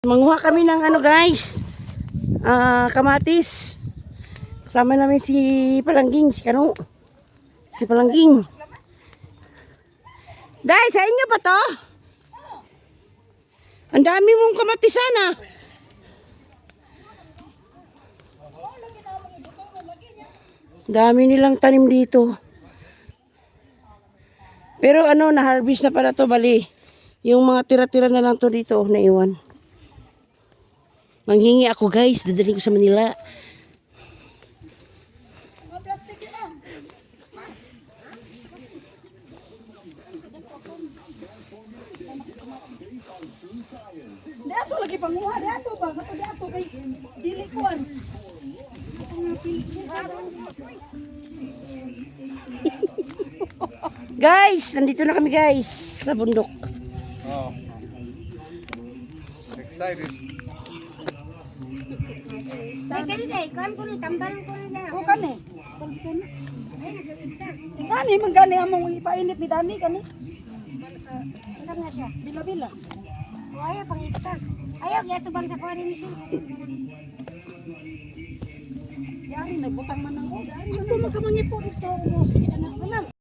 Manguha kami ng ano guys. Ah, kamatis. Kasama namin si Palangging, si Kano. Si Palangging. Dai, sa inyo ba to? Ang dami mong kamatis sana. Dami nilang tanim dito. Pero ano, na-harvest na pala to, bali. Yung mga tira-tira na lang to dito, naiwan. Manghingi ako guys, dadalhin ko sa Manila. Dato lagi panguha dato ba kato dato kay dili kuan. Guys, nandito na kami guys, sa bundok. Oh. Excited. Ko kani. Gani man gani among ipainit ni Dani kani. Saan na siya? Bila-bila. O ayaw, pangitas. Ayaw, kaya tubang sa kuha rin siya. Yari nagbutang man ako. Ito magkamangipo dito. Ano, wala.